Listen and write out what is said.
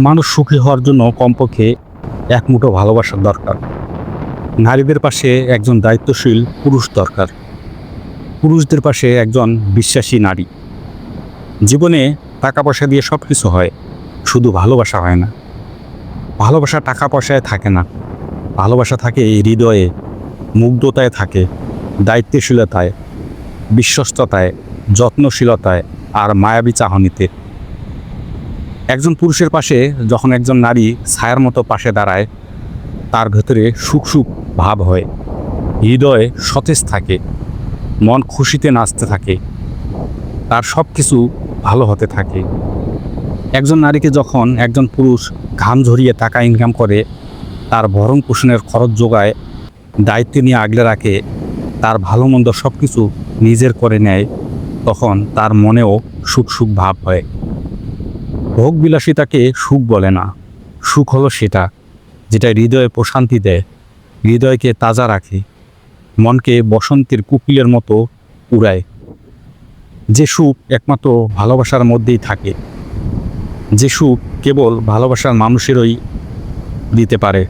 মানুষ সুখী হওয়ার জন্য কমপক্ষে এক মুঠো ভালোবাসার দরকার। নারীদের পাশে একজন দায়িত্বশীল পুরুষ দরকার। পুরুষদের পাশে একজন বিশ্বাসী নারী। জীবনে টাকা পয়সা দিয়ে সব কিছু হয়, শুধু ভালোবাসা হয় না। ভালোবাসা টাকা পয়সায় থাকে না। ভালোবাসা থাকে হৃদয়ে, মুগ্ধতায় থাকে, দায়িত্বশীলতায়, বিশ্বস্ততায়, যত্নশীলতায় আর মায়াবী চাহনিতে। একজন পুরুষের পাশে যখন একজন নারী ছায়ার মতো পাশে দাঁড়ায়, তার ভেতরে সুখ সুখ ভাব হয়, হৃদয় সতেজ থাকে, মন খুশিতে নাচতে থাকে, তার সব কিছু ভালো হতে থাকে। একজন নারীকে যখন একজন পুরুষ ঘাম ঝরিয়ে টাকা ইনকাম করে, তার ভরণ পোষণের খরচ যোগায়, দায়িত্ব নিয়ে আগলে রাখে, তার ভালো মন্দ সব কিছু নিজের করে নেয়, তখন তার মনেও সুখ সুখ ভাব হয়। ভোগ বিলাসিতাকে সুখ বলে না। সুখ হলো সেটা যেটা হৃদয়ে প্রশান্তি দেয়, হৃদয়কে তাজা রাখে, মনকে বসন্তের কুকিলের মতো উড়ায়। যে সুখ একমাত্র ভালোবাসার মধ্যেই থাকে। যে সুখ কেবল ভালোবাসার মানুষেরই দিতে পারে।